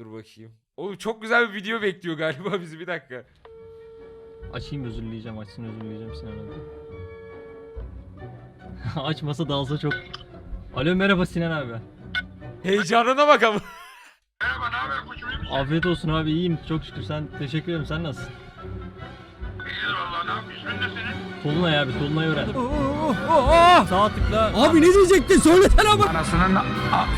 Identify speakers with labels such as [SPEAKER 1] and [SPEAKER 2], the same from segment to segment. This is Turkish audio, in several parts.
[SPEAKER 1] Dur bakayım. Oğlum çok güzel bir video bekliyor galiba bizi bir dakika.
[SPEAKER 2] Açayım özürleyeceğim, açsın özürleyeceğim Sinan abi. Açmasa dalsa çok. Alo merhaba Sinan abi.
[SPEAKER 1] Heyecanına bak ama.
[SPEAKER 3] Merhaba, ne haber koçum? iyi misin?
[SPEAKER 2] Afiyet olsun abi iyiyim çok şükür sen teşekkür ederim sen nasılsın?
[SPEAKER 3] İyidir valla, ne yapıyorsun? İsmin ne senin?
[SPEAKER 2] Tolunay abi Tolunay öğren. Sağ tıkla.
[SPEAKER 4] Abi ne diyecektin? Söylesene ama.
[SPEAKER 3] Anasının...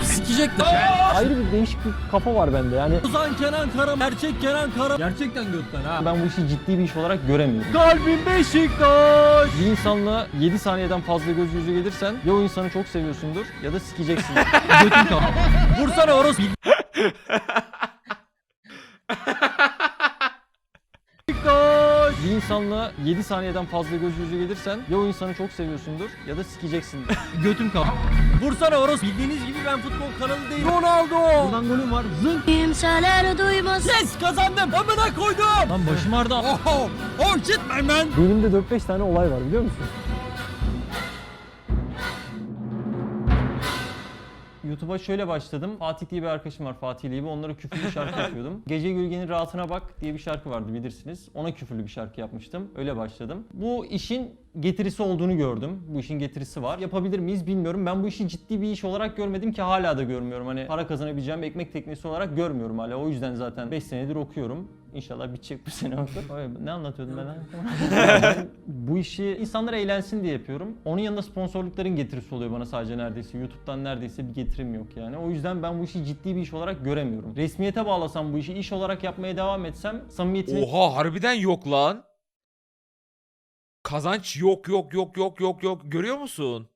[SPEAKER 4] Sikecekler.
[SPEAKER 2] Ayrı bir değişik bir kafa var bende yani.
[SPEAKER 4] Ozan Kenan Karam, gerçek Kenan Karam. Gerçekten götten ha.
[SPEAKER 2] Ben bu işi ciddi bir iş olarak göremiyorum.
[SPEAKER 4] Kalbim Beşiktaş.
[SPEAKER 2] Bir insanla 7 saniyeden fazla göz yüze gelirsen ya o insanı çok seviyorsundur ya da sikeceksin.
[SPEAKER 4] Götün kap. Vursana orospu. Beşiktaş.
[SPEAKER 2] bir insanla 7 saniyeden fazla göz yüze gelirsen ya o insanı çok seviyorsundur ya da sikeceksin.
[SPEAKER 4] Götüm kap. Vursana orospu. Bildiğiniz gibi ben futbol kanalı değilim. Ronaldo. Buradan golüm var. Zınk.
[SPEAKER 5] Kimseler duymaz.
[SPEAKER 4] Yes kazandım. Amına koydum.
[SPEAKER 2] Lan başım ağrıdı.
[SPEAKER 4] Oh, oh shit my man.
[SPEAKER 2] Benim de 4-5 tane olay var biliyor musun? YouTube'a şöyle başladım. Fatih diye bir arkadaşım var Fatih diye. Onlara küfürlü şarkı yapıyordum. Gece Gölgenin Rahatına Bak diye bir şarkı vardı bilirsiniz. Ona küfürlü bir şarkı yapmıştım. Öyle başladım. Bu işin getirisi olduğunu gördüm. Bu işin getirisi var. Yapabilir miyiz bilmiyorum. Ben bu işi ciddi bir iş olarak görmedim ki hala da görmüyorum. Hani para kazanabileceğim ekmek teknesi olarak görmüyorum hala. O yüzden zaten 5 senedir okuyorum. İnşallah bitecek bu sene okur. Ay, Ne anlatıyordum ben? ben bu işi insanlar eğlensin diye yapıyorum. Onun yanında sponsorlukların getirisi oluyor bana sadece neredeyse. YouTube'dan neredeyse bir getirim yok yani. O yüzden ben bu işi ciddi bir iş olarak göremiyorum. Resmiyete bağlasam bu işi iş olarak yapmaya devam etsem samimiyetini
[SPEAKER 1] Oha harbiden yok lan. Kazanç yok yok yok yok yok yok. Görüyor musun?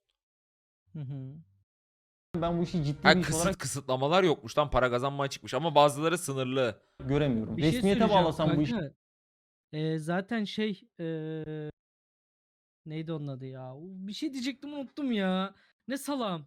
[SPEAKER 2] Ben bu işi ciddi
[SPEAKER 1] Ha,
[SPEAKER 2] bir iş
[SPEAKER 1] kısıt
[SPEAKER 2] olarak
[SPEAKER 1] kısıtlamalar yokmuş lan para kazanmaya çıkmış ama bazıları sınırlı.
[SPEAKER 2] göremiyorum.
[SPEAKER 6] Bir şey
[SPEAKER 2] Resmiyete
[SPEAKER 6] söyleyeceğim
[SPEAKER 2] bağlasam bu işi
[SPEAKER 6] kanka. Ee, zaten şey ee, neydi onun adı ya? Bir şey diyecektim unuttum ya. Ne salam.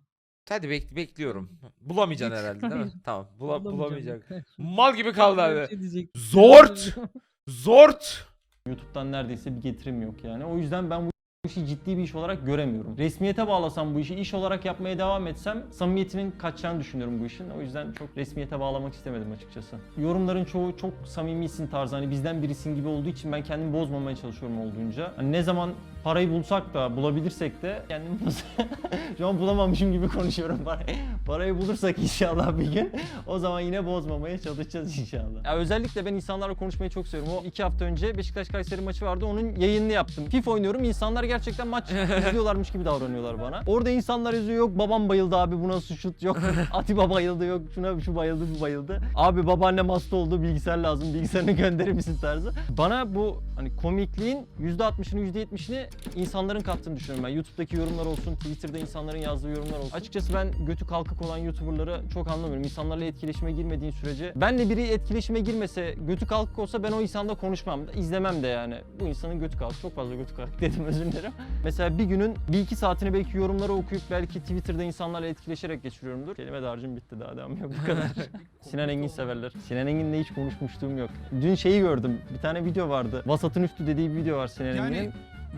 [SPEAKER 1] Hadi bek bekliyorum. Bulamayacaksın herhalde değil mi? Tamam bula bulamayacak. Mal gibi kaldı abi.
[SPEAKER 6] şey.
[SPEAKER 1] Zort! Zort!
[SPEAKER 2] YouTube'dan neredeyse bir getirim yok yani. O yüzden ben bu işi ciddi bir iş olarak göremiyorum. Resmiyete bağlasam bu işi iş olarak yapmaya devam etsem samimiyetinin kaçacağını düşünüyorum bu işin. O yüzden çok resmiyete bağlamak istemedim açıkçası. Yorumların çoğu çok samimisin tarzı hani bizden birisin gibi olduğu için ben kendimi bozmamaya çalışıyorum olduğunca. Hani ne zaman parayı bulsak da bulabilirsek de kendimi şu an bulamamışım gibi konuşuyorum parayı. Parayı bulursak inşallah bir gün o zaman yine bozmamaya çalışacağız inşallah. Ya özellikle ben insanlarla konuşmayı çok seviyorum. O iki hafta önce Beşiktaş Kayseri maçı vardı. Onun yayınını yaptım. FIFA oynuyorum. İnsanlar gerçekten maç izliyorlarmış gibi davranıyorlar bana. Orada insanlar yazıyor yok babam bayıldı abi bu nasıl şut yok Atiba bayıldı yok şuna şu bayıldı bu bayıldı. Abi babaannem hasta oldu bilgisayar lazım bilgisayarını gönderir misin tarzı. Bana bu hani komikliğin %60'ını %70'ini insanların kattığını düşünüyorum ben. YouTube'daki yorumlar olsun, Twitter'da insanların yazdığı yorumlar olsun. Açıkçası ben götü kalkık olan YouTuber'ları çok anlamıyorum. İnsanlarla etkileşime girmediğin sürece. Benle biri etkileşime girmese, götü kalkık olsa ben o insanda konuşmam, izlemem de yani. Bu insanın götü kalkık, çok fazla götü kalkık dedim özür dilerim. Mesela bir günün bir iki saatini belki yorumları okuyup belki Twitter'da insanlarla etkileşerek geçiriyorumdur. Kelime dağarcığım bitti daha devam yok bu kadar. Sinan Engin severler. Sinan Engin'le hiç konuşmuşluğum yok. Dün şeyi gördüm. Bir tane video vardı. Vasatın üstü dediği bir video var Sinan Engin'in.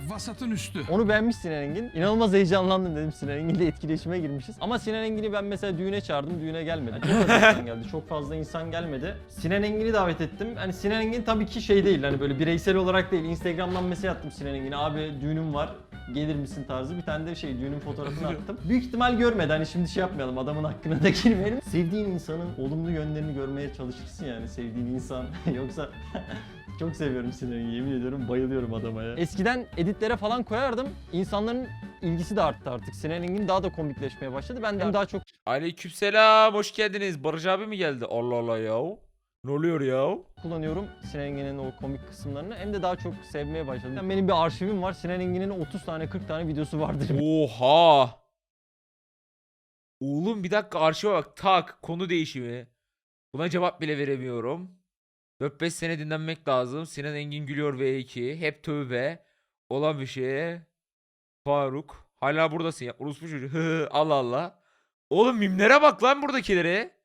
[SPEAKER 3] Vasatın üstü.
[SPEAKER 2] Onu beğenmiş Sinan Engin. İnanılmaz heyecanlandım dedim Sinan Engin'le etkileşime girmişiz. Ama Sinan Engin'i ben mesela düğüne çağırdım, düğüne gelmedi. Çok az insan geldi, çok fazla insan gelmedi. Sinan Engin'i davet ettim. Hani Sinan Engin tabii ki şey değil, hani böyle bireysel olarak değil. Instagram'dan mesaj attım Sinan Engin'e. Abi düğünüm var, gelir misin tarzı. Bir tane de şey düğünün fotoğrafını attım. Büyük ihtimal görmedi. Hani şimdi şey yapmayalım, adamın hakkına da girmeyelim. Sevdiğin insanın olumlu yönlerini görmeye çalışırsın yani sevdiğin insan. Yoksa çok seviyorum Sinan'ı yemin ediyorum bayılıyorum adama ya. Eskiden editlere falan koyardım. İnsanların ilgisi de arttı artık. Sinan Engin daha da komikleşmeye başladı. Ben de daha çok
[SPEAKER 1] Aleykümselam hoş geldiniz. Barış abi mi geldi? Allah Allah ya. Ne oluyor ya?
[SPEAKER 2] kullanıyorum Sinan Engin'in o komik kısımlarını. Hem de daha çok sevmeye başladım. Yani benim bir arşivim var. Sinan Engin'in 30 tane 40 tane videosu vardır.
[SPEAKER 1] Oha. Oğlum bir dakika arşive bak. Tak konu değişimi. Buna cevap bile veremiyorum. 4-5 sene dinlenmek lazım. Sinan Engin gülüyor V2. Hep tövbe. Olan bir şeye. Faruk. Hala buradasın ya. Orospu çocuğu. Allah Allah. Oğlum mimlere bak lan buradakilere.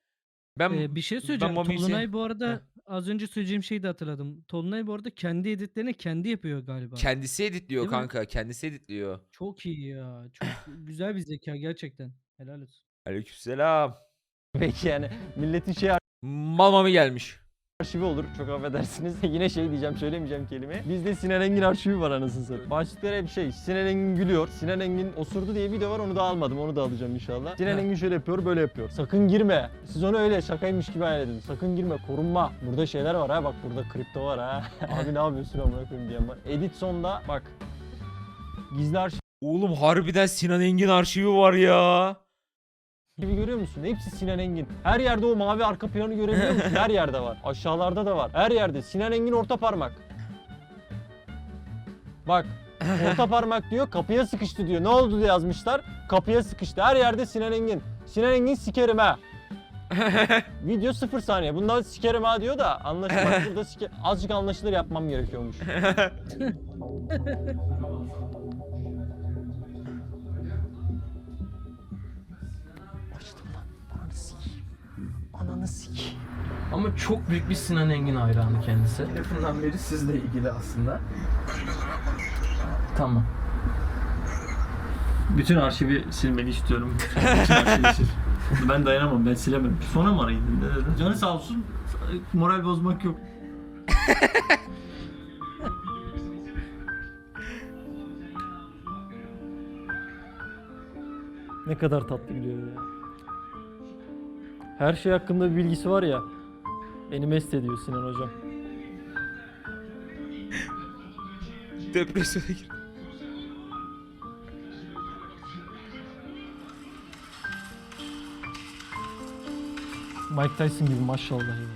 [SPEAKER 1] Ben
[SPEAKER 6] Ee, bir şey söyleyeceğim.
[SPEAKER 1] Mami'yi
[SPEAKER 6] Tolunay bu arada az önce söyleyeceğim şeyi de hatırladım. Tolunay bu arada kendi editlerini kendi yapıyor galiba.
[SPEAKER 1] kendisi editliyor
[SPEAKER 6] Değil mi?
[SPEAKER 1] kanka. Kendisi editliyor.
[SPEAKER 6] Çok iyi ya. Çok güzel bir zeka gerçekten. Helal olsun.
[SPEAKER 1] Aleykümselam.
[SPEAKER 2] Peki yani milletin şey
[SPEAKER 1] Mamami gelmiş.
[SPEAKER 2] Arşivi olur. Çok affedersiniz. Yine şey diyeceğim söylemeyeceğim kelime. Bizde Sinan Engin arşivi var anasını satayım. Başlıkları hep şey. Sinan Engin gülüyor. Sinan Engin osurdu diye video var onu da almadım. Onu da alacağım inşallah. Sinan Engin şöyle yapıyor böyle yapıyor. Sakın girme. Siz onu öyle şakaymış gibi hayal edin. Sakın girme korunma. Burada şeyler var ha bak burada kripto var ha. Abi ne yapıyorsun amına koyayım diyen var. Edit sonda bak. Gizli arşiv
[SPEAKER 1] Oğlum harbiden Sinan Engin arşivi var ya.
[SPEAKER 2] Gibi görüyor musun? Hepsi Sinan Engin. Her yerde o mavi arka planı görebiliyor musun? Her yerde var. Aşağılarda da var. Her yerde. Sinan Engin orta parmak. Bak. Orta parmak diyor kapıya sıkıştı diyor. Ne oldu diye yazmışlar. Kapıya sıkıştı. Her yerde Sinan Engin. Sinan Engin sikerim ha. Video 0 saniye. Bundan sikerim ha diyor da anlaşılır. Bak burada sike... azıcık anlaşılır yapmam gerekiyormuş. Ananı sikeyim.
[SPEAKER 5] Ama çok büyük bir Sinan Engin hayranı kendisi. Yakından beri sizle ilgili aslında. Tamam.
[SPEAKER 2] Bütün arşivi silmeni istiyorum. Bütün arşivi sil. Ben dayanamam, ben silemem. Sonra mı arayayım dedi. Canı sağ olsun, moral bozmak yok. ne kadar tatlı gülüyor ya. Her şey hakkında bir bilgisi var ya. Beni mest ediyor Sinan hocam.
[SPEAKER 1] Depresyona gir.
[SPEAKER 2] Mike Tyson gibi maşallah ya.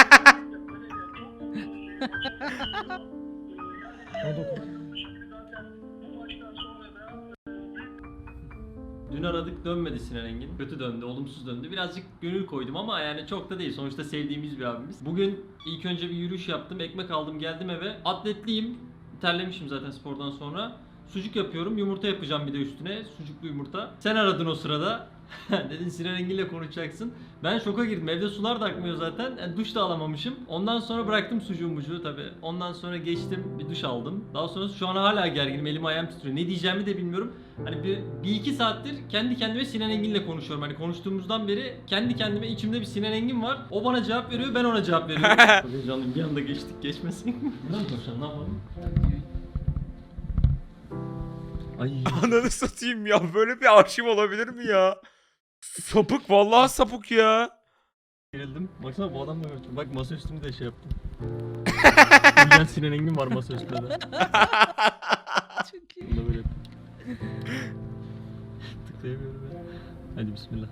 [SPEAKER 2] dönmedi Sinan Engin. Kötü döndü, olumsuz döndü. Birazcık gönül koydum ama yani çok da değil. Sonuçta sevdiğimiz bir abimiz. Bugün ilk önce bir yürüyüş yaptım. Ekmek aldım geldim eve. Atletliyim. Terlemişim zaten spordan sonra. Sucuk yapıyorum. Yumurta yapacağım bir de üstüne. Sucuklu yumurta. Sen aradın o sırada. Dedin Sinan Engin'le konuşacaksın. Ben şoka girdim. Evde sular da akmıyor zaten. Yani duş da alamamışım. Ondan sonra bıraktım sucuğu mucuğu tabi. Ondan sonra geçtim bir duş aldım. Daha sonra şu an hala gerginim. Elim ayağım titriyor. Ne diyeceğimi de bilmiyorum. Hani bir, bir iki saattir kendi kendime Sinan Engin'le konuşuyorum. Hani konuştuğumuzdan beri kendi kendime içimde bir Sinan Engin var. O bana cevap veriyor, ben ona cevap veriyorum. Çok heyecanlıyım. Bir anda geçtik, geçmesin. Buradan konuşalım, ne yapalım? Ay.
[SPEAKER 1] Ananı satayım ya. Böyle bir arşiv olabilir mi ya? Sapık vallahi sapık ya.
[SPEAKER 2] Gerildim. Baksana bu adamla görüştüm. Bak masa üstümü de şey yaptım. Bilgen Sinan Engin var masa üstünde de.
[SPEAKER 6] Çok iyi.
[SPEAKER 2] Bunu da böyle yapayım. Tıklayamıyorum ya. Hadi bismillah.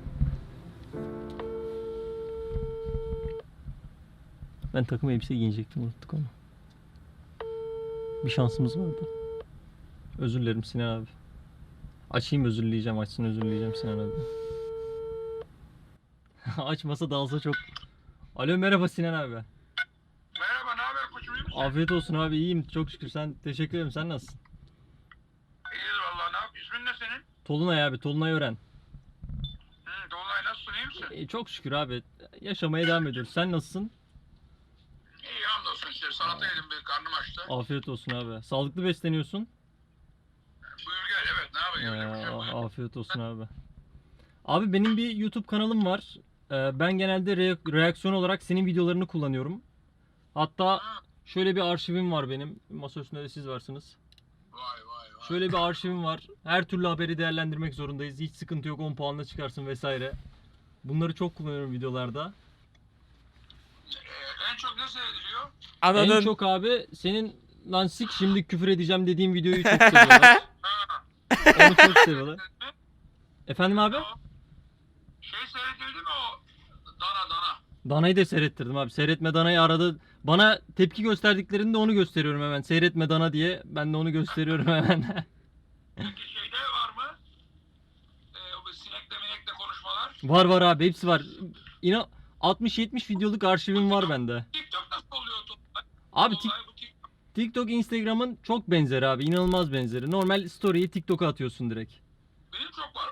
[SPEAKER 2] Ben takım elbise giyecektim unuttuk onu. Bir şansımız vardı. Özür dilerim Sinan abi. Açayım özür dileyeceğim, açsın özür dileyeceğim Sinan abi. Açmasa dalsa çok. Alo merhaba Sinan abi.
[SPEAKER 3] Merhaba ne haber koçum iyi misin?
[SPEAKER 2] Afiyet olsun abi iyiyim çok şükür sen teşekkür ederim sen nasılsın?
[SPEAKER 3] İyidir valla ne yap? İsmin ne senin?
[SPEAKER 2] Tolunay abi Tolunay öğren.
[SPEAKER 3] Hı, Dolunay nasılsın iyi misin?
[SPEAKER 2] E, çok şükür abi yaşamaya devam ediyoruz sen nasılsın?
[SPEAKER 3] İyi hamdolsun işte salata yedim bir karnım açtı.
[SPEAKER 2] Afiyet olsun abi sağlıklı besleniyorsun.
[SPEAKER 3] Buyur gel evet ne yapayım? Yapacak bir şey yok.
[SPEAKER 2] Aa, afiyet olsun abi. Abi benim bir YouTube kanalım var. Ee, ben genelde re- reaksiyon olarak senin videolarını kullanıyorum. Hatta şöyle bir arşivim var benim. Masa üstünde de siz varsınız.
[SPEAKER 3] Vay vay vay.
[SPEAKER 2] Şöyle bir arşivim var. Her türlü haberi değerlendirmek zorundayız. Hiç sıkıntı yok 10 puanla çıkarsın vesaire. Bunları çok kullanıyorum videolarda.
[SPEAKER 3] Ee, en çok ne seyrediliyor?
[SPEAKER 1] Ananın
[SPEAKER 2] En çok abi senin lan sik şimdi küfür edeceğim dediğim videoyu çok seviyorlar.
[SPEAKER 3] Ha.
[SPEAKER 2] Onu çok seviyorlar. Efendim abi?
[SPEAKER 3] Şey seyredildi mi o? Dana dana.
[SPEAKER 2] Dana'yı da seyrettirdim abi. Seyretme Dana'yı aradı. Bana tepki gösterdiklerinde onu gösteriyorum hemen. Seyretme Dana diye. Ben de onu gösteriyorum hemen.
[SPEAKER 3] Peki şeyde var mı? Ee, o bir sinekle minekle konuşmalar.
[SPEAKER 2] var var abi hepsi var. İnan 60-70 videoluk arşivim var bende.
[SPEAKER 3] TikTok nasıl oluyor?
[SPEAKER 2] Abi tik-
[SPEAKER 3] bu TikTok.
[SPEAKER 2] Instagram'ın çok benzeri abi. inanılmaz benzeri. Normal story'yi TikTok'a atıyorsun direkt.
[SPEAKER 3] Benim çok var.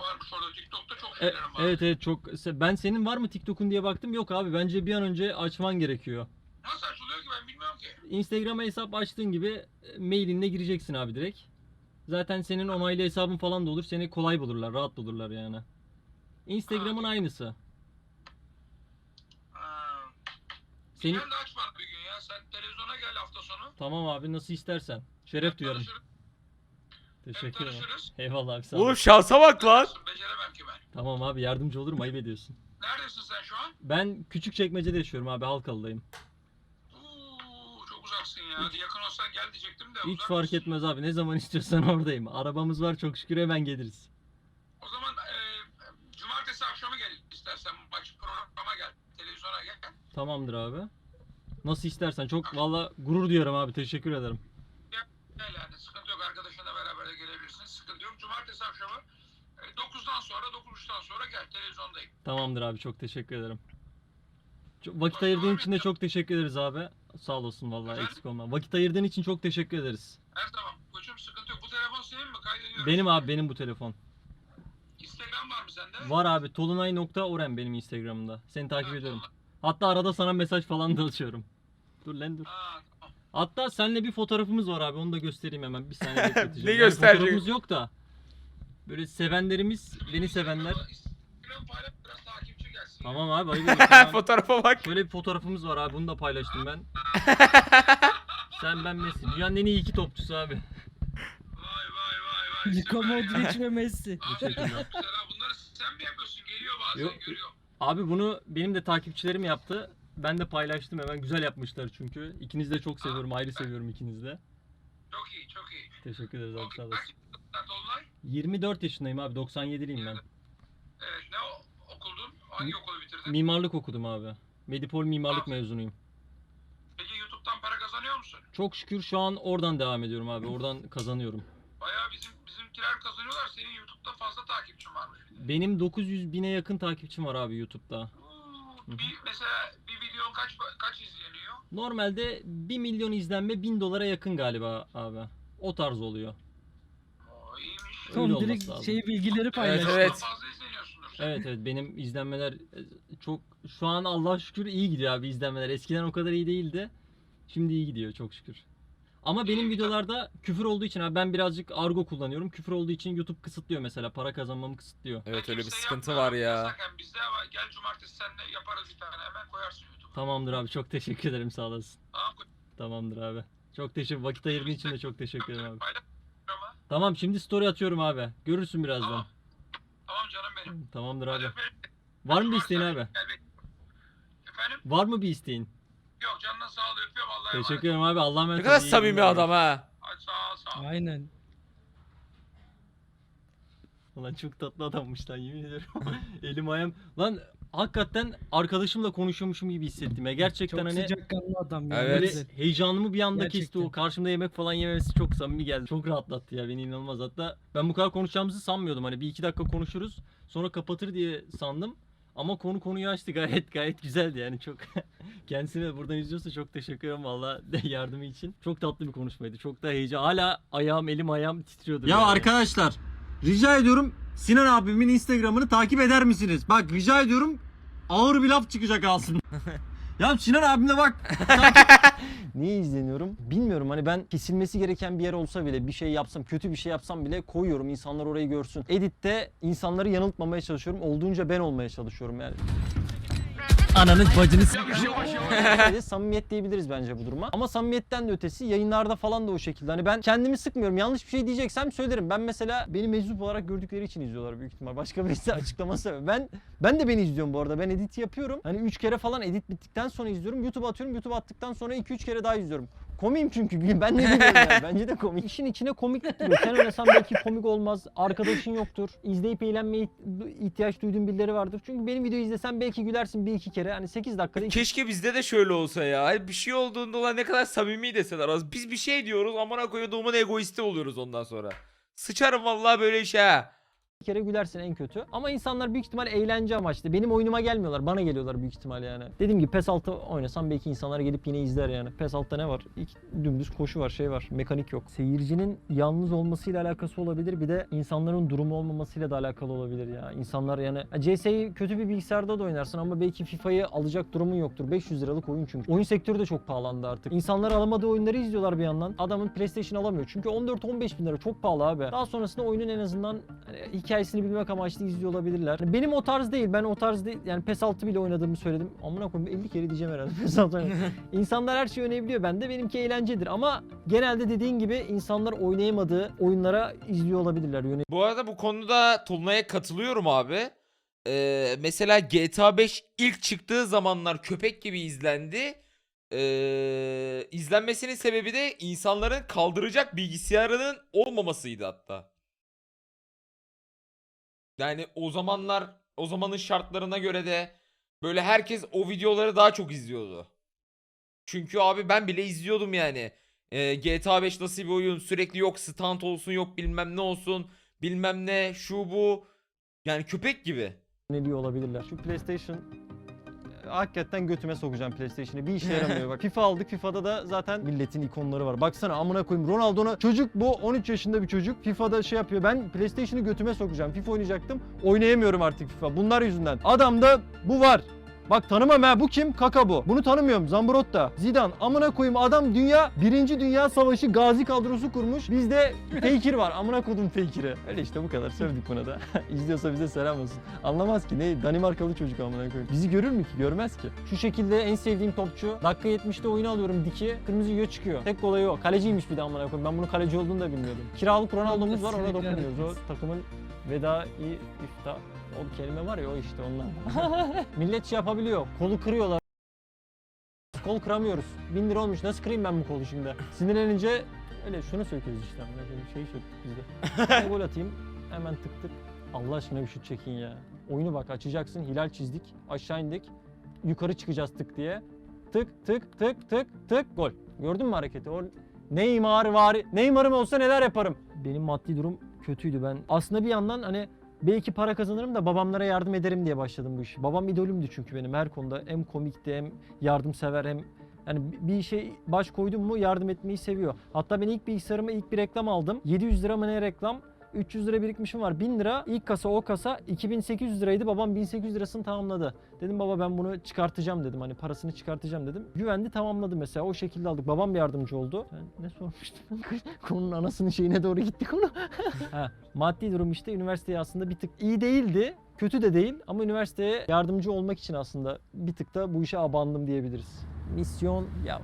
[SPEAKER 3] Varmış orada TikTok'ta çok
[SPEAKER 2] E-
[SPEAKER 3] şeylerim var.
[SPEAKER 2] evet evet çok. Ben senin var mı TikTok'un diye baktım. Yok abi bence bir an önce açman gerekiyor.
[SPEAKER 3] Nasıl açılıyor ki ben bilmiyorum ki.
[SPEAKER 2] Instagram'a hesap açtığın gibi e, mailinle gireceksin abi direkt. Zaten senin onaylı hesabın falan da olur. Seni kolay bulurlar, rahat bulurlar yani. Instagram'ın aynısı.
[SPEAKER 3] Ha.
[SPEAKER 2] Senin
[SPEAKER 3] Sen de aç bir gün ya. Sen televizyona gel hafta sonu.
[SPEAKER 2] Tamam abi nasıl istersen. Şeref
[SPEAKER 3] Hem
[SPEAKER 2] duyarım.
[SPEAKER 3] tanışırız,
[SPEAKER 2] Teşekkür ederim.
[SPEAKER 3] tanışırız.
[SPEAKER 2] Eyvallah abi sağ
[SPEAKER 1] Oğlum
[SPEAKER 2] ol.
[SPEAKER 1] şansa bak lan.
[SPEAKER 3] Beceremem ki ben.
[SPEAKER 2] Tamam abi yardımcı olurum ayıp ediyorsun.
[SPEAKER 3] Neredesin sen şu an?
[SPEAKER 2] Ben küçük çekmecede yaşıyorum abi Halkalı'dayım.
[SPEAKER 3] Oo, çok uzaksın ya. Yakın olsan gel diyecektim de.
[SPEAKER 2] Hiç
[SPEAKER 3] uzak
[SPEAKER 2] fark
[SPEAKER 3] mısın?
[SPEAKER 2] etmez abi ne zaman istiyorsan oradayım. Arabamız var çok şükür hemen geliriz.
[SPEAKER 3] O zaman e, cumartesi akşamı gel istersen maç programa gel. Televizyona gel.
[SPEAKER 2] Tamamdır abi. Nasıl istersen çok valla gurur duyarım abi teşekkür ederim.
[SPEAKER 3] Gel yani sıkıntı yok. Arkadaşınla beraber de gelebilirsiniz. Sıkıntı yok. Cumartesi akşamı e, 9'dan sonra 9.30'dan sonra gel. Televizyondayım.
[SPEAKER 2] Tamamdır abi çok teşekkür ederim. Çok, vakit ayırdığın için de çok teşekkür ederiz abi. Sağ olasın vallahi
[SPEAKER 3] Efendim?
[SPEAKER 2] eksik olma. Vakit ayırdığın için çok teşekkür ederiz.
[SPEAKER 3] Her zaman. Koçum sıkıntı yok. Bu telefon senin mi? Kaydediyorum.
[SPEAKER 2] Benim abi benim bu telefon.
[SPEAKER 3] Instagram var mı sende?
[SPEAKER 2] Var abi tolunay.oren benim Instagram'da. Seni takip
[SPEAKER 3] Ha,
[SPEAKER 2] ediyorum.
[SPEAKER 3] tamam.
[SPEAKER 2] Hatta arada sana mesaj falan da atıyorum. Dur lan dur. Hatta seninle bir fotoğrafımız var abi onu da göstereyim hemen bir saniye bekleteceğim.
[SPEAKER 1] Ne
[SPEAKER 2] Yani
[SPEAKER 1] gösterecek?
[SPEAKER 2] Fotoğrafımız yok da. Böyle sevenlerimiz, beni sevenler. Tamam abi ayıp.
[SPEAKER 1] Fotoğrafa bak.
[SPEAKER 2] Şöyle bir fotoğrafımız var abi bunu da paylaştım ben. Sen ben Messi. Dünyanın en iyi iki topçusu abi.
[SPEAKER 3] Vay vay vay vay.
[SPEAKER 6] Luka. Modric ve Messi.
[SPEAKER 2] Bu şekilde.
[SPEAKER 3] Bunları sen mi yapıyorsun? Geliyor bazen
[SPEAKER 2] Yok.
[SPEAKER 3] görüyor.
[SPEAKER 2] Abi bunu benim de takipçilerim yaptı. Ben de paylaştım hemen. Güzel yapmışlar çünkü. İkinizi de çok seviyorum. Ayrı seviyorum ikinizi de.
[SPEAKER 3] Çok iyi çok iyi.
[SPEAKER 2] Teşekkür ederiz abi sağ olasın.
[SPEAKER 3] Kaç yılında Dolunay?
[SPEAKER 2] 24 yaşındayım abi. 97'liyim ben.
[SPEAKER 3] Evet ne o- okuldun? Hangi okulu bitirdin?
[SPEAKER 2] Mimarlık okudum abi. Medipol mimarlık mezunuyum.
[SPEAKER 3] Peki YouTube'dan para kazanıyor musun?
[SPEAKER 2] Çok şükür şu an oradan devam ediyorum abi. Oradan kazanıyorum.
[SPEAKER 3] Bayağı bizim bizimkiler kazanıyorlar. Senin YouTube'da fazla takipçin varmış.
[SPEAKER 2] Benim 900 bine yakın takipçim var abi YouTube'da.
[SPEAKER 3] Oo, bir, mesela bir videon kaç kaç izleniyor?
[SPEAKER 2] Normalde 1 milyon izlenme 1000 dolara yakın galiba abi. O tarz oluyor.
[SPEAKER 3] Oo, iyiymiş.
[SPEAKER 2] Öyle
[SPEAKER 6] Tom
[SPEAKER 2] olması
[SPEAKER 6] direkt
[SPEAKER 2] lazım.
[SPEAKER 6] şey bilgileri paylaş.
[SPEAKER 1] evet.
[SPEAKER 3] Daha fazla izleniyorsundur sen.
[SPEAKER 2] Evet evet benim izlenmeler e, çok şu an Allah şükür iyi gidiyor abi izlenmeler. Eskiden o kadar iyi değildi. Şimdi iyi gidiyor çok şükür. Ama benim videolarda küfür olduğu için abi ben birazcık argo kullanıyorum. Küfür olduğu için YouTube kısıtlıyor mesela. Para kazanmamı kısıtlıyor.
[SPEAKER 1] Evet öyle bir sıkıntı var ya.
[SPEAKER 3] bizde ama gel cumartesi seninle yaparız bir tane hemen koyarsın YouTube'a.
[SPEAKER 2] Tamamdır abi çok teşekkür ederim sağ olasın.
[SPEAKER 3] Tamam.
[SPEAKER 2] Tamamdır abi. Çok teşekkür vakit ayırdığın için de çok teşekkür ederim abi. Tamam şimdi story atıyorum abi. Görürsün birazdan.
[SPEAKER 3] Tamam. Tamam canım benim.
[SPEAKER 2] Tamamdır abi. Var mı bir isteğin abi?
[SPEAKER 3] Efendim?
[SPEAKER 2] Var mı bir isteğin?
[SPEAKER 3] Yok canına sağ ol öpüyorum Allah'a emanet.
[SPEAKER 2] Teşekkür ederim abi. Allah'a
[SPEAKER 1] Ne
[SPEAKER 2] emanet
[SPEAKER 1] kadar
[SPEAKER 2] ol. İyi
[SPEAKER 1] samimi
[SPEAKER 2] günler.
[SPEAKER 1] adam ha.
[SPEAKER 3] Hadi sağ ol sağ ol.
[SPEAKER 6] Aynen.
[SPEAKER 2] Ulan çok tatlı adammış lan yemin ediyorum. Elim ayağım. Lan hakikaten arkadaşımla konuşuyormuşum gibi hissettim ya. Gerçekten
[SPEAKER 6] Çok
[SPEAKER 2] hani
[SPEAKER 6] sıcakkanlı adam ya.
[SPEAKER 1] Evet.
[SPEAKER 2] böyle heyecanımı bir anda kesti
[SPEAKER 6] Gerçekten.
[SPEAKER 2] o. Karşımda yemek falan yememesi çok samimi geldi. Çok rahatlattı ya beni inanılmaz. Hatta ben bu kadar konuşacağımızı sanmıyordum. Hani bir iki dakika konuşuruz sonra kapatır diye sandım. Ama konu konuyu açtı gayet gayet güzeldi yani çok kendisine de buradan izliyorsa çok teşekkür ederim valla yardımı için. Çok tatlı bir konuşmaydı. Çok da heyecan. Hala ayağım elim ayağım titriyordu.
[SPEAKER 4] Ya
[SPEAKER 2] böyle.
[SPEAKER 4] arkadaşlar rica ediyorum Sinan abimin Instagram'ını takip eder misiniz? Bak rica ediyorum ağır bir laf çıkacak ağzından. Ya Sinan abimle bak
[SPEAKER 2] Niye izleniyorum? Bilmiyorum hani ben kesilmesi gereken bir yer olsa bile bir şey yapsam, kötü bir şey yapsam bile koyuyorum insanlar orayı görsün. Editte insanları yanıltmamaya çalışıyorum. Olduğunca ben olmaya çalışıyorum yani.
[SPEAKER 4] Ananı bacını s-
[SPEAKER 2] samimiyet diyebiliriz bence bu duruma. Ama samimiyetten de ötesi yayınlarda falan da o şekilde. Hani ben kendimi sıkmıyorum. Yanlış bir şey diyeceksem söylerim. Ben mesela beni meczup olarak gördükleri için izliyorlar büyük ihtimal. Başka birisi açıklaması. Ben ben de beni izliyorum bu arada. Ben edit yapıyorum. Hani 3 kere falan edit bittikten sonra izliyorum. YouTube'a atıyorum. YouTube attıktan sonra 2-3 kere daha izliyorum. Komiyim çünkü. Ben de biliyorum yani. Bence de komik. İşin içine komiklik giriyor. Sen oynasan belki komik olmaz. Arkadaşın yoktur. İzleyip eğlenmeye ihtiyaç duyduğun birileri vardır. Çünkü benim videoyu izlesen belki gülersin bir iki kere. Hani 8 dakikada iki
[SPEAKER 1] Keşke bizde de şöyle olsa ya. Hani bir şey olduğunda ulan ne kadar samimi deseler az. Biz bir şey diyoruz amına koyduğumun egoisti oluyoruz ondan sonra. Sıçarım vallahi böyle işe ha.
[SPEAKER 2] Bir kere gülersin en kötü. Ama insanlar büyük ihtimal eğlence amaçlı. Benim oyunuma gelmiyorlar. Bana geliyorlar büyük ihtimal yani. Dediğim gibi PES 6 oynasam belki insanlar gelip yine izler yani. PES 6'da ne var? İlk dümdüz koşu var, şey var. Mekanik yok. Seyircinin yalnız olmasıyla alakası olabilir. Bir de insanların durumu olmamasıyla da alakalı olabilir ya. İnsanlar yani CS'yi kötü bir bilgisayarda da oynarsın ama belki FIFA'yı alacak durumun yoktur. 500 liralık oyun çünkü. Oyun sektörü de çok pahalandı artık. İnsanlar alamadığı oyunları izliyorlar bir yandan. Adamın PlayStation alamıyor. Çünkü 14-15 bin lira çok pahalı abi. Daha sonrasında oyunun en azından hani, hikayesini bilmek amaçlı izliyor olabilirler. Yani benim o tarz değil. Ben o tarz değil. Yani PES 6 bile oynadığımı söyledim. Amına koyayım 50 kere diyeceğim herhalde PES 6 oynadım. İnsanlar her şeyi oynayabiliyor. Ben de benimki eğlencedir. Ama genelde dediğin gibi insanlar oynayamadığı oyunlara izliyor olabilirler.
[SPEAKER 1] Bu arada bu konuda Tolunay'a katılıyorum abi. Ee, mesela GTA 5 ilk çıktığı zamanlar köpek gibi izlendi. Ee, izlenmesinin sebebi de insanların kaldıracak bilgisayarının olmamasıydı hatta. Yani o zamanlar o zamanın şartlarına göre de böyle herkes o videoları daha çok izliyordu. Çünkü abi ben bile izliyordum yani. Ee, GTA 5 nasıl bir oyun sürekli yok stand olsun yok bilmem ne olsun bilmem ne şu bu yani köpek gibi.
[SPEAKER 2] yöneliyor olabilirler. Şu PlayStation hakikaten götüme sokacağım PlayStation'ı. Bir işe yaramıyor bak. FIFA aldık. FIFA'da da zaten milletin ikonları var. Baksana amına koyayım. Ronaldo'na çocuk bu 13 yaşında bir çocuk. FIFA'da şey yapıyor. Ben PlayStation'ı götüme sokacağım. FIFA oynayacaktım. Oynayamıyorum artık FIFA. Bunlar yüzünden. Adamda bu var. Bak tanımam ha bu kim? Kaka bu. Bunu tanımıyorum. Zambrotta. Zidane. Amına koyayım adam dünya birinci Dünya Savaşı gazi kadrosu kurmuş. Bizde Fekir var. Amına kodum Fekir'i. Öyle işte bu kadar. Sövdük buna da. İzliyorsa bize selam olsun. Anlamaz ki ne Danimarkalı çocuk amına koyayım. Bizi görür mü ki? Görmez ki. Şu şekilde en sevdiğim topçu. Dakika 70'te oyunu alıyorum diki. Kırmızı yiyor çıkıyor. Tek olayı o. Kaleciymiş bir de amına koyayım. Ben bunun kaleci olduğunu da bilmiyordum. Kiralık Ronaldo'muz var ona
[SPEAKER 6] Sürekli
[SPEAKER 2] dokunmuyoruz. O takımın vedai ifta. O kelime var ya o işte ondan. Millet şey yapabiliyor. Kolu kırıyorlar. Kol kıramıyoruz. Bin lira olmuş. Nasıl kırayım ben bu kolu şimdi? Sinirlenince öyle şunu söküyoruz işte. amına koyayım. Şeyi söktük biz de. Ben gol atayım. Hemen tık tık. Allah aşkına bir şut çekin ya. Oyunu bak açacaksın. Hilal çizdik. Aşağı indik. Yukarı çıkacağız tık diye. Tık tık tık tık tık gol. Gördün mü hareketi? O Neymar var. Neymar'ım olsa neler yaparım? Benim maddi durum kötüydü. Ben aslında bir yandan hani belki para kazanırım da babamlara yardım ederim diye başladım bu işi. Babam idolümdü çünkü benim her konuda. Hem komikti hem yardımsever hem yani bir işe baş koydum mu yardım etmeyi seviyor. Hatta ben ilk bilgisayarıma ilk bir reklam aldım. 700 lira mı ne reklam? 300 lira birikmişim var. 1000 lira ilk kasa o kasa 2800 liraydı. Babam 1800 lirasını tamamladı. Dedim baba ben bunu çıkartacağım dedim. Hani parasını çıkartacağım dedim. Güvendi tamamladı mesela. O şekilde aldık. Babam bir yardımcı oldu. Ben ne sormuştum? Konunun anasının şeyine doğru gitti konu. ha, maddi durum işte üniversiteye aslında bir tık iyi değildi. Kötü de değil ama üniversiteye yardımcı olmak için aslında bir tık da bu işe abandım diyebiliriz. Misyon ya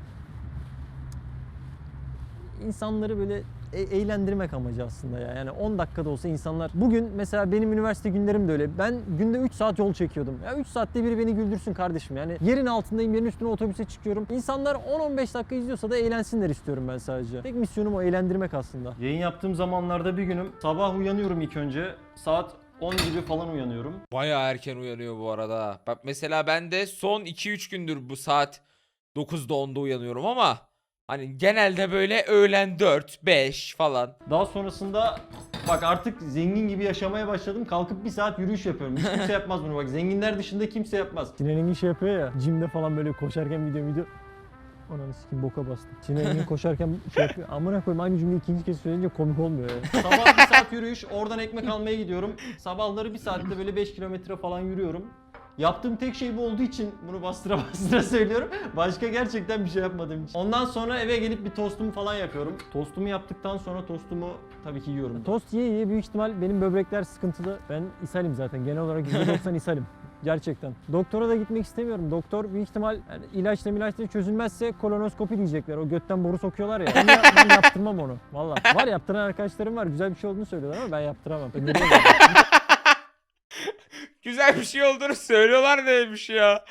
[SPEAKER 2] insanları böyle e- eğlendirmek amacı aslında ya. Yani 10 dakikada olsa insanlar bugün mesela benim üniversite günlerim de öyle. Ben günde 3 saat yol çekiyordum. Ya 3 saatte biri beni güldürsün kardeşim. Yani yerin altındayım, yerin üstüne otobüse çıkıyorum. İnsanlar 10-15 dakika izliyorsa da eğlensinler istiyorum ben sadece. Tek misyonum o eğlendirmek aslında. Yayın yaptığım zamanlarda bir günüm sabah uyanıyorum ilk önce. Saat 10 gibi falan uyanıyorum.
[SPEAKER 1] Baya erken uyanıyor bu arada. Bak mesela ben de son 2-3 gündür bu saat 9'da 10'da uyanıyorum ama hani genelde böyle öğlen 4 5 falan.
[SPEAKER 2] Daha sonrasında bak artık zengin gibi yaşamaya başladım. Kalkıp bir saat yürüyüş yapıyorum. Hiç kimse yapmaz bunu bak. Zenginler dışında kimse yapmaz. Sinan Engin şey yapıyor ya. Jimde falan böyle koşarken video video. Ananı sikim boka bastım. Sinan Engin koşarken şey yapıyor. Amına koyayım aynı cümleyi ikinci kez söyleyince komik olmuyor ya. Sabah bir saat yürüyüş. Oradan ekmek almaya gidiyorum. Sabahları bir saatte böyle 5 kilometre falan yürüyorum. Yaptığım tek şey bu olduğu için bunu bastıra bastıra söylüyorum. Başka gerçekten bir şey yapmadığım için. Ondan sonra eve gelip bir tostumu falan yapıyorum. Tostumu yaptıktan sonra tostumu tabii ki yiyorum. Tost yiye yiye büyük ihtimal benim böbrekler sıkıntılı. Ben ishalim zaten. Genel olarak %90 ishalim. Gerçekten. Doktora da gitmek istemiyorum. Doktor büyük ihtimal yani ilaçla ilaçla çözülmezse kolonoskopi diyecekler. O götten boru sokuyorlar ya. Onu ya- ben yaptırmam onu. Valla. Var yaptıran arkadaşlarım var. Güzel bir şey olduğunu söylüyorlar ama ben yaptıramam.
[SPEAKER 1] Güzel bir şey olduğunu söylüyorlar neymiş ya.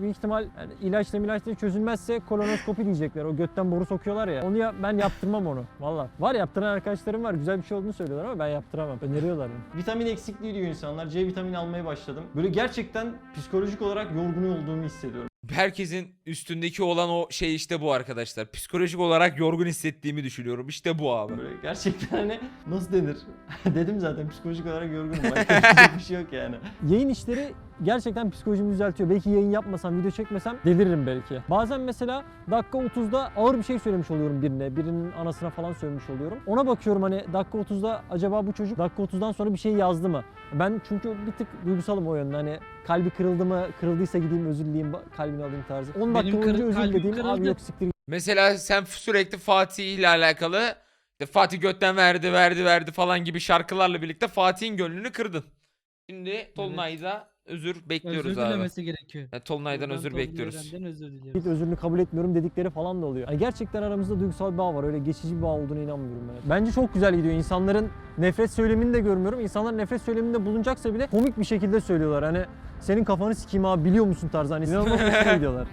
[SPEAKER 2] Büyük ihtimal yani ilaçla ilaçla çözülmezse kolonoskopi diyecekler. O götten boru sokuyorlar ya. Onu ya, ben yaptırmam onu. Valla. Var yaptıran arkadaşlarım var. Güzel bir şey olduğunu söylüyorlar ama ben yaptıramam. Öneriyorlar beni. Vitamin eksikliği diyor insanlar. C vitamini almaya başladım. Böyle gerçekten psikolojik olarak yorgun olduğumu hissediyorum.
[SPEAKER 1] Herkesin üstündeki olan o şey işte bu arkadaşlar. Psikolojik olarak yorgun hissettiğimi düşünüyorum. İşte bu abi.
[SPEAKER 2] Böyle gerçekten hani nasıl denir? Dedim zaten psikolojik olarak yorgunum. Başka bir şey yok yani. Yayın işleri gerçekten psikolojimi düzeltiyor. Belki yayın yapmasam, video çekmesem deliririm belki. Bazen mesela dakika 30'da ağır bir şey söylemiş oluyorum birine. Birinin anasına falan söylemiş oluyorum. Ona bakıyorum hani dakika 30'da acaba bu çocuk dakika 30'dan sonra bir şey yazdı mı? Ben çünkü bir tık duygusalım o yönde. Hani kalbi kırıldı mı, kırıldıysa gideyim özür dileyeyim, kalbini alayım tarzı. 10 dakika
[SPEAKER 6] Benim kırı-
[SPEAKER 2] önce özür
[SPEAKER 6] kalbim
[SPEAKER 2] dilediğim abi
[SPEAKER 6] kırıldı.
[SPEAKER 2] yok siktir
[SPEAKER 1] Mesela sen sürekli Fatih ile alakalı işte Fatih götten verdi verdi verdi falan gibi şarkılarla birlikte Fatih'in gönlünü kırdın. Şimdi Tolunay'da özür bekliyoruz
[SPEAKER 6] Özür
[SPEAKER 1] abi.
[SPEAKER 6] dilemesi gerekiyor.
[SPEAKER 1] Yani Tolunay'dan
[SPEAKER 6] Buradan
[SPEAKER 1] özür
[SPEAKER 6] Tolga
[SPEAKER 1] bekliyoruz.
[SPEAKER 6] Eren'den özür diliyorum.
[SPEAKER 2] Git özrünü kabul etmiyorum dedikleri falan da oluyor. Hani gerçekten aramızda duygusal bir bağ var. Öyle geçici bir bağ olduğuna inanmıyorum ben. Bence çok güzel gidiyor. İnsanların nefret söylemini de görmüyorum. İnsanlar nefret söyleminde bulunacaksa bile komik bir şekilde söylüyorlar. Hani senin kafanı sikeyim abi biliyor musun tarzı. Hani inanılmaz hoşuma gidiyorlar.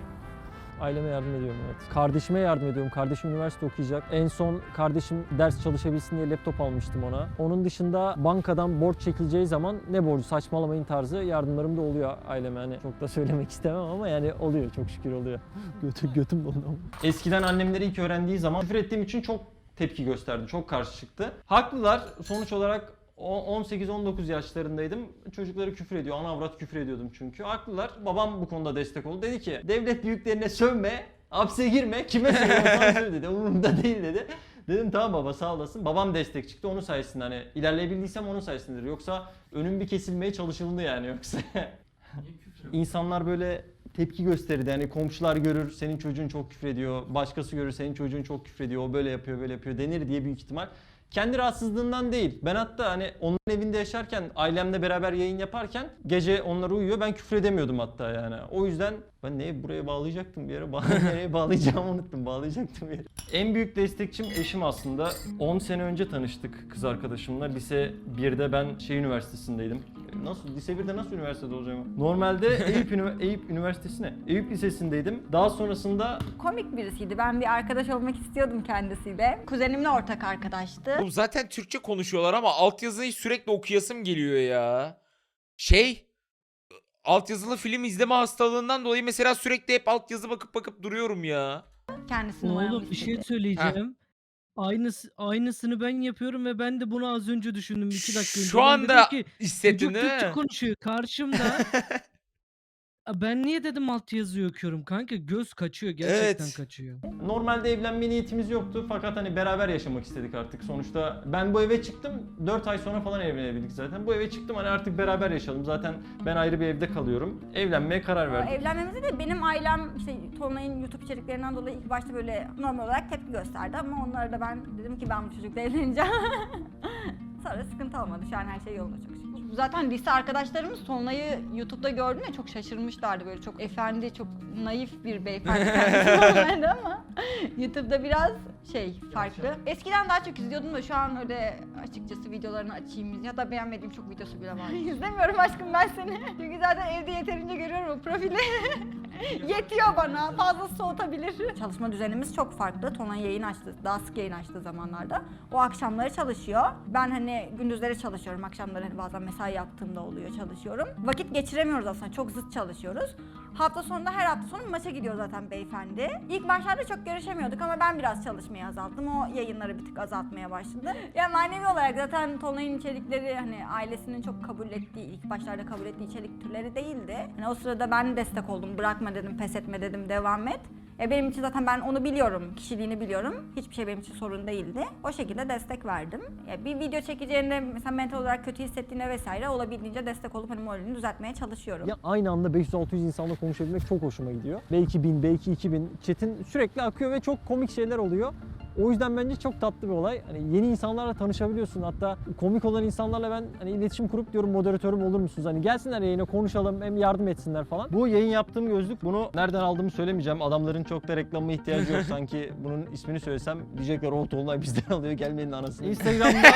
[SPEAKER 2] Aileme yardım ediyorum evet. Kardeşime yardım ediyorum. Kardeşim üniversite okuyacak. En son kardeşim ders çalışabilsin diye laptop almıştım ona. Onun dışında bankadan borç çekileceği zaman ne borcu saçmalamayın tarzı yardımlarım da oluyor aileme. Hani çok da söylemek istemem ama yani oluyor çok şükür oluyor. Götü, götüm dondu ama. Eskiden annemleri ilk öğrendiği zaman küfür ettiğim için çok tepki gösterdi. Çok karşı çıktı. Haklılar. Sonuç olarak 18-19 yaşlarındaydım. Çocukları küfür ediyor. Ana avrat küfür ediyordum çünkü. Haklılar. Babam bu konuda destek oldu. Dedi ki devlet büyüklerine sövme, hapse girme, kime söylüyorsan söyle dedi. Umurumda değil dedi. Dedim tamam baba sağ olasın. Babam destek çıktı onun sayesinde hani ilerleyebildiysem onun sayesindedir. Yoksa önüm bir kesilmeye çalışıldı yani yoksa. İnsanlar böyle tepki gösterirdi. Yani komşular görür senin çocuğun çok küfür ediyor. Başkası görür senin çocuğun çok küfür ediyor. O böyle yapıyor böyle yapıyor denir diye büyük ihtimal. Kendi rahatsızlığından değil. Ben hatta hani onların evinde yaşarken, ailemle beraber yayın yaparken gece onlar uyuyor. Ben küfür edemiyordum hatta yani. O yüzden ben neye buraya bağlayacaktım bir yere? Bağ- Nereye bağlayacağımı unuttum. Bağlayacaktım bir yere. En büyük destekçim eşim aslında. 10 sene önce tanıştık kız arkadaşımla. Lise 1'de ben şey üniversitesindeydim. Nasıl? Lise 1'de nasıl üniversitede olacağım? Normalde Eyüp, Ünivers- Eyüp Üniversitesi ne? Eyüp Lisesi'ndeydim. Daha sonrasında
[SPEAKER 7] komik birisiydi. Ben bir arkadaş olmak istiyordum kendisiyle. Kuzenimle ortak arkadaştı.
[SPEAKER 1] Oğlum zaten Türkçe konuşuyorlar ama altyazıyı sürekli okuyasım geliyor ya. Şey altyazılı film izleme hastalığından dolayı mesela sürekli hep altyazı bakıp bakıp duruyorum ya.
[SPEAKER 7] Kendisi numaramı
[SPEAKER 6] Oğlum bir şey söyleyeceğim. Aynısı, aynısını ben yapıyorum ve ben de bunu az önce düşündüm iki dakika önce.
[SPEAKER 1] Şu
[SPEAKER 6] Ben
[SPEAKER 1] anda
[SPEAKER 6] ki,
[SPEAKER 1] hissettin
[SPEAKER 6] çocuk
[SPEAKER 1] değil
[SPEAKER 6] Türkçe
[SPEAKER 1] mi?
[SPEAKER 6] konuşuyor karşımda. A, ben niye dedim altyazıyı okuyorum kanka göz kaçıyor gerçekten
[SPEAKER 1] Evet.
[SPEAKER 6] kaçıyor.
[SPEAKER 2] normalde evlenme niyetimiz yoktu fakat hani beraber yaşamak istedik artık. Sonuçta ben bu eve çıktım 4 ay sonra falan evlenebildik zaten. Bu eve çıktım hani artık beraber yaşayalım. Zaten ben ayrı bir evde kalıyorum. Evlenmeye karar verdik.
[SPEAKER 7] Evlenmemize de benim ailem işte Tolunay'ın YouTube içeriklerinden dolayı ilk başta böyle normal olarak tepki gösterdi ama onlara da ben dedim ki ben bu çocukla evleneceğim. Sonra sıkıntı olmadı. Şu an her şey yolunda çok şükür. Zaten lise arkadaşlarımız Tolunay'ı YouTube'da gördüğünde çok şaşırmışlardı. Böyle çok efendi, çok naif bir beyefendi kendisi ama YouTube'da biraz şey farklı. Eskiden daha çok izliyordum da şu an öyle açıkçası videolarını açayım ya da beğenmediğim çok videosu bile var. İzlemiyorum aşkım ben seni. Çünkü zaten evde yeterince görüyorum o profili. Yetiyor bana. Fazla soğutabilir. Çalışma düzenimiz çok farklı. Tona yayın açtı. Daha sık yayın açtığı zamanlarda. O akşamları çalışıyor. Ben hani gündüzleri çalışıyorum. Akşamları hani bazen mesai yaptığımda oluyor çalışıyorum. Vakit geçiremiyoruz aslında. Çok zıt çalışıyoruz. Hafta sonunda her hafta sonu maça gidiyor zaten beyefendi. İlk başlarda çok görüşemiyorduk ama ben biraz çalışmayı azalttım. O yayınları bir tık azaltmaya başladı. Ya manevi olarak zaten Tonay'ın içerikleri hani ailesinin çok kabul ettiği, ilk başlarda kabul ettiği içerik türleri değildi. Hani o sırada ben destek oldum. Bırakma dedim, pes etme dedim, devam et. E benim için zaten ben onu biliyorum, kişiliğini biliyorum. Hiçbir şey benim için sorun değildi. O şekilde destek verdim. Ya bir video çekeceğinde mesela mental olarak kötü hissettiğinde vesaire olabildiğince destek olup hani moralini düzeltmeye çalışıyorum.
[SPEAKER 2] Ya aynı anda 500-600 insanla konuşabilmek çok hoşuma gidiyor. Belki 1000, belki 2000. Chat'in sürekli akıyor ve çok komik şeyler oluyor. O yüzden bence çok tatlı bir olay. Hani yeni insanlarla tanışabiliyorsun. Hatta komik olan insanlarla ben hani iletişim kurup diyorum moderatörüm olur musunuz? Hani gelsinler yayına konuşalım hem yardım etsinler falan. Bu yayın yaptığım gözlük bunu nereden aldığımı söylemeyeceğim. Adamların çok da reklama ihtiyacı yok. Sanki bunun ismini söylesem diyecekler o Tolunay bizden alıyor gelmeyin anasını. Instagram'da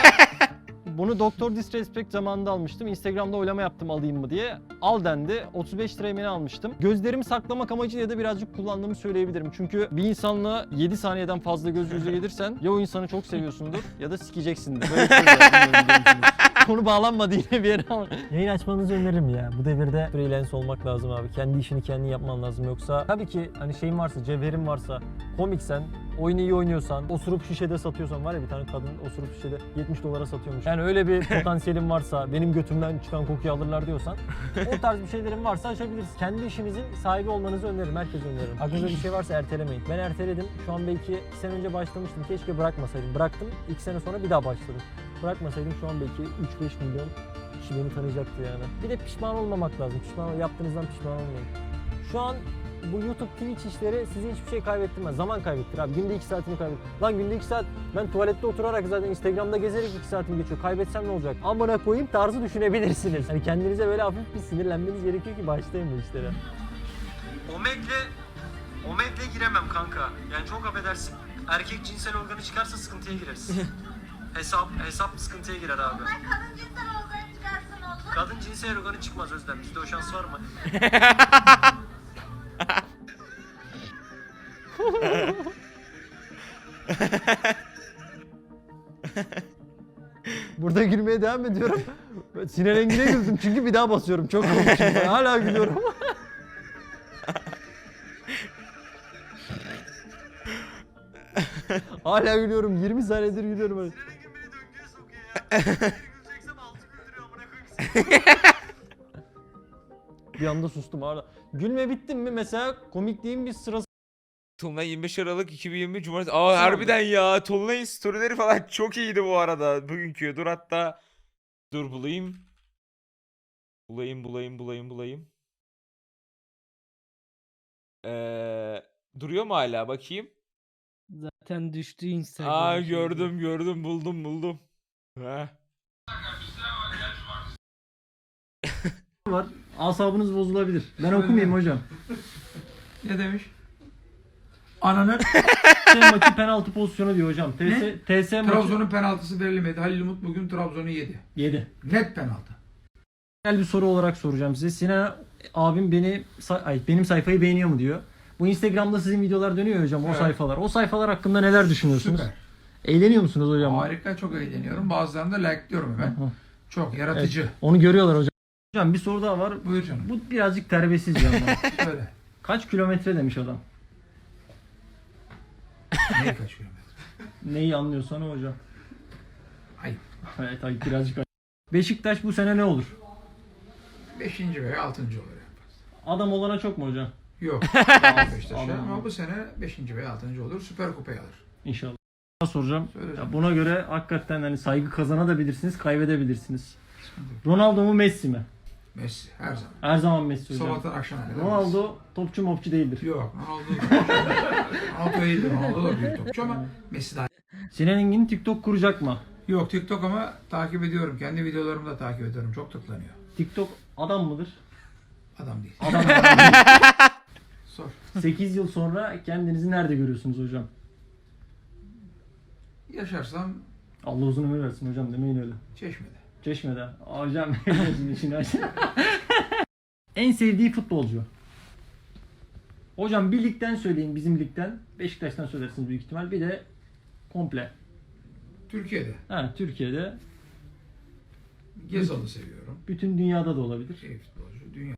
[SPEAKER 2] Bunu Doktor Disrespect zamanında almıştım. Instagram'da oylama yaptım alayım mı diye. Al dendi. 35 liraya almıştım. Gözlerimi saklamak amacıyla da birazcık kullandığımı söyleyebilirim. Çünkü bir insanla 7 saniyeden fazla göz göze gelirsen ya o insanı çok seviyorsundur ya da sikeceksindir. Böyle bir şey? Konu bağlanmadı yine bir yere ama. Yayın açmanızı öneririm ya. Bu devirde freelance olmak lazım abi. Kendi işini kendin yapman lazım. Yoksa tabii ki hani şeyin varsa, cevherin varsa, komiksen, oyunu iyi oynuyorsan, osurup şişede satıyorsan var ya bir tane kadın osurup şişede 70 dolara satıyormuş. Yani öyle bir potansiyelin varsa, benim götümden çıkan kokuyu alırlar diyorsan o tarz bir şeylerin varsa açabilirsin. Kendi işinizin sahibi olmanızı öneririm. Herkese öneririm. Aklınızda bir şey varsa ertelemeyin. Ben erteledim. Şu an belki 2 sene önce başlamıştım. Keşke bırakmasaydım. Bıraktım. 2 sene sonra bir daha başladım. Bırakmasaydım şu an belki 3-5 milyon kişi beni tanıyacaktı yani. Bir de pişman olmamak lazım. Pişman yaptığınızdan pişman olmayın. Şu an bu YouTube Twitch işleri size hiçbir şey kaybettirmez. Zaman kaybettir abi. Günde 2 saatini kaybet. Lan günde 2 saat ben tuvalette oturarak zaten Instagram'da gezerek 2 saatim geçiyor. Kaybetsem ne olacak? Amına koyayım tarzı düşünebilirsiniz. Hani kendinize böyle hafif bir sinirlenmeniz gerekiyor ki başlayın bu işlere.
[SPEAKER 4] Omeg'le Omeg'le giremem kanka. Yani çok affedersin. Erkek cinsel organı çıkarsa sıkıntıya gireriz. hesap hesap sıkıntıya girer abi.
[SPEAKER 8] Kadın cinsel organı çıkarsın olur.
[SPEAKER 4] Kadın cinsel organı çıkmaz Özlem. Bizde o şans var mı?
[SPEAKER 2] Burada gülmeye devam ediyorum. Sinan Engin'e güldüm çünkü bir daha basıyorum. Çok komik çünkü. Hala gülüyorum. Hala gülüyorum. 20 saniyedir gülüyorum. öyle. bir anda sustum hala. Gülme bittim mi mesela komikliğin bir sırası
[SPEAKER 1] Tolunay 25 Aralık 2020 Cumartesi. Aa harbiden ya. Tolunay'ın storyleri falan çok iyiydi bu arada. Bugünkü. Dur hatta. Dur bulayım. Bulayım bulayım bulayım bulayım. Ee, duruyor mu hala bakayım.
[SPEAKER 6] Zaten düştü Instagram.
[SPEAKER 1] Aa gördüm gördüm buldum buldum. Heh.
[SPEAKER 2] var. Asabınız bozulabilir. Ben okumayayım hocam.
[SPEAKER 3] Ne demiş? Ananı
[SPEAKER 2] Şey maçı penaltı pozisyonu diyor hocam. TS, TS maçı
[SPEAKER 3] Trabzon'un penaltısı verilmedi. Halil Umut bugün Trabzon'u yedi.
[SPEAKER 2] 7.
[SPEAKER 3] Net penaltı.
[SPEAKER 2] Genel bir soru olarak soracağım size. Sinan abim beni say- ay, benim sayfayı beğeniyor mu diyor. Bu Instagram'da sizin videolar dönüyor hocam o
[SPEAKER 3] Evet.
[SPEAKER 2] sayfalar. O sayfalar hakkında neler düşünüyorsunuz?
[SPEAKER 3] Süper.
[SPEAKER 2] Eğleniyor musunuz hocam?
[SPEAKER 3] Harika çok eğleniyorum. Bazılarını da like'lıyorum ben.
[SPEAKER 2] Hı.
[SPEAKER 3] Çok yaratıcı.
[SPEAKER 2] Onu görüyorlar hocam. Hocam bir soru daha var.
[SPEAKER 3] Buyur canım.
[SPEAKER 2] Bu birazcık terbiyesizce ama.
[SPEAKER 3] Söyle.
[SPEAKER 2] Kaç kilometre demiş adam.
[SPEAKER 3] Neye kaç kilometre?
[SPEAKER 2] Neyi anlıyorsan o hocam.
[SPEAKER 3] Ayıp.
[SPEAKER 2] Evet ayıp birazcık ayıp. Beşiktaş bu sene ne olur?
[SPEAKER 3] Beşinci veya altıncı olur.
[SPEAKER 2] Adam olana çok mu hocam?
[SPEAKER 3] Yok. Beşiktaş'a ama bu sene beşinci veya altıncı olur. Süper kupayı alır.
[SPEAKER 2] İnşallah. soracağım.
[SPEAKER 3] Söyle
[SPEAKER 2] Ya
[SPEAKER 3] canım.
[SPEAKER 2] buna göre hakikaten hani saygı kazanabilirsiniz, kaybedebilirsiniz. Ronaldo mu Messi mi?
[SPEAKER 3] Messi her zaman.
[SPEAKER 2] Her zaman Messi hocam.
[SPEAKER 3] Sabahtan akşama kadar.
[SPEAKER 2] Ronaldo topçu mopçu değildir.
[SPEAKER 3] Yok. Ronaldo. Ronaldo iyidir. Ronaldo da büyük topçu ama Messi daha
[SPEAKER 2] Sinan Engin TikTok kuracak mı?
[SPEAKER 3] Yok TikTok ama takip ediyorum. Kendi videolarımı da takip ediyorum. Çok tıklanıyor.
[SPEAKER 2] TikTok adam mıdır?
[SPEAKER 3] Adam değil.
[SPEAKER 2] Adam.
[SPEAKER 3] Sor.
[SPEAKER 2] 8 yıl sonra kendinizi nerede görüyorsunuz hocam?
[SPEAKER 3] Yaşarsam
[SPEAKER 2] Allah uzun ömür versin hocam demeyin öyle.
[SPEAKER 3] Çeşme'de.
[SPEAKER 2] Çeşme'de. Hocam gözün işini aç. en sevdiği futbolcu. Hocam bir ligden söyleyin bizim ligden. Beşiktaş'tan söylersiniz büyük ihtimal. Bir de komple.
[SPEAKER 3] Türkiye'de.
[SPEAKER 2] Ha, Türkiye'de
[SPEAKER 3] Gezal'ı seviyorum.
[SPEAKER 2] bütün dünyada da olabilir.
[SPEAKER 3] Şey futbolcu. Dünya.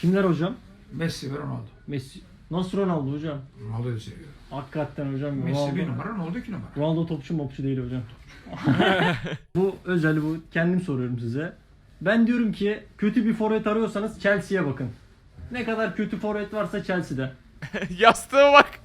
[SPEAKER 2] Kimler hocam?
[SPEAKER 3] Messi ve Ronaldo.
[SPEAKER 2] Messi. Nasıl Ronaldo hocam?
[SPEAKER 3] Ronaldo'yu seviyorum.
[SPEAKER 2] Hakikaten hocam.
[SPEAKER 3] Messi
[SPEAKER 2] Ronaldo-
[SPEAKER 3] bir numara, Ronaldo iki numara.
[SPEAKER 2] Ronaldo topçu mopçu değil hocam. bu özel bu. Kendim soruyorum size. Ben diyorum ki kötü bir forvet arıyorsanız Chelsea'ye bakın. Ne kadar kötü forvet varsa Chelsea'de.
[SPEAKER 1] Yastığa bak.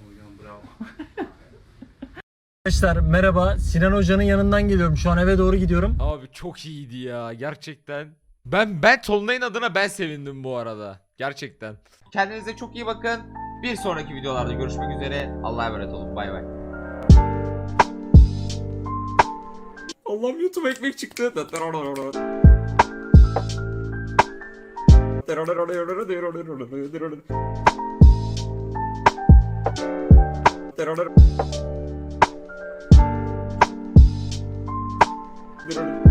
[SPEAKER 2] Arkadaşlar merhaba. Sinan Hoca'nın yanından geliyorum. Şu an eve doğru gidiyorum.
[SPEAKER 1] Abi çok iyiydi ya gerçekten. Ben ben Tolunay'ın adına ben sevindim bu arada. Gerçekten.
[SPEAKER 9] Kendinize çok iyi bakın. Bir sonraki videolarda görüşmek üzere. Allah'a emanet olun. Bay bay.
[SPEAKER 1] Allah'ım YouTube ekmek çıktı. Terörler.